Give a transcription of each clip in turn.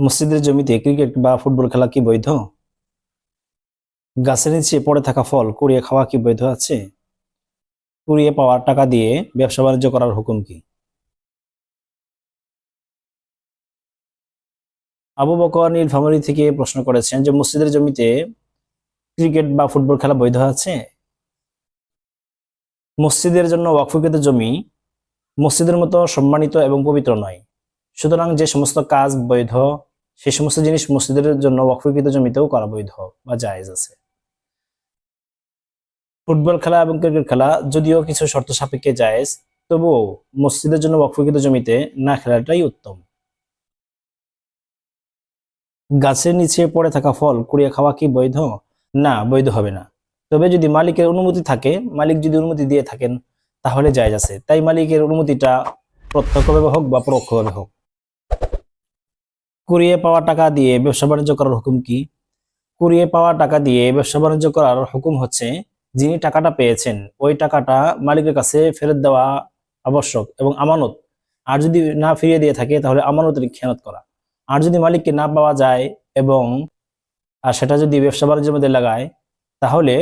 মসজিদের জমিতে ক্রিকেট বা ফুটবল খেলা কি বৈধ? গাছের নিচে পড়ে থাকা ফল কুড়িয়ে খাওয়া কি বৈধ আছে? কুড়িয়ে পাওয়া টাকা দিয়ে ব্যবসা বাণিজ্য করার হুকুম কি? আবু বকর নীলফামারী থেকে প্রশ্ন করেছেন যে মসজিদের জমিতে ক্রিকেট বা ফুটবল খেলা বৈধ আছে? মসজিদের জন্য ওয়াকফকৃত জমি মসজিদের মতো সম্মানিত এবং পবিত্র নয়। সুতরাং যে সমস্ত কাজ বৈধ সেই সমস্ত জিনিস মসজিদের জন্য ওয়াকফকৃত জমিতেও করা বৈধ বা জায়েজ আছে। ফুটবল খেলা এবং ক্রিকেট খেলা যদিও কিছু শর্ত সাপেক্ষে জায়েজ, তবুও মসজিদের জন্য ওয়াকফকৃত জমিতে না খেলাটাই উত্তম। গাছের নিচে পড়ে থাকা ফল কুড়িয়ে খাওয়া কি বৈধ? না, বৈধ হবে না। তবে যদি মালিকের অনুমতি থাকে, মালিক যদি অনুমতি দিয়ে থাকেন, তাহলে জায়েজ আছে। তাই মালিকের অনুমতিটা প্রত্যক্ষভাবে হোক বা পরোক্ষভাবে হোক। কুড়িয়ে পাওয়া টাকা দিয়ে ব্যবসা বাণিজ্য করার হুকুম কি? কুড়িয়ে পাওয়া টাকা দিয়ে ব্যবসা বাণিজ্য করার হুকুম হচ্ছে যিনি টাকাটা পেয়েছেন, ওই টাকাটা মালিকের কাছে ফেরত দেওয়া আবশ্যক এবং আমানত। আর যদি না ফিরিয়ে দিয়ে থাকে, তাহলে আমানতের খেয়ানত করা। আর যদি মালিককে না পাওয়া যায় এবং, আর সেটা যদি ব্যবসা বাণিজ্যের মধ্যে লাগায়, তাহলে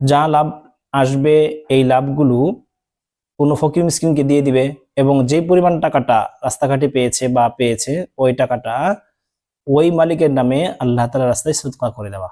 যা লাভ আসবে, এই লাভগুলো কোনো ফকির মিসকিনকে দিয়ে দিবে এবং যে পরিমাণ টাকাটা রাস্তাঘাটে পেয়েছে বা পেয়েছে, ওই টাকাটা ওই মালিকের নামে আল্লাহ তালা রাস্তায় সুৎকা করে দেওয়া।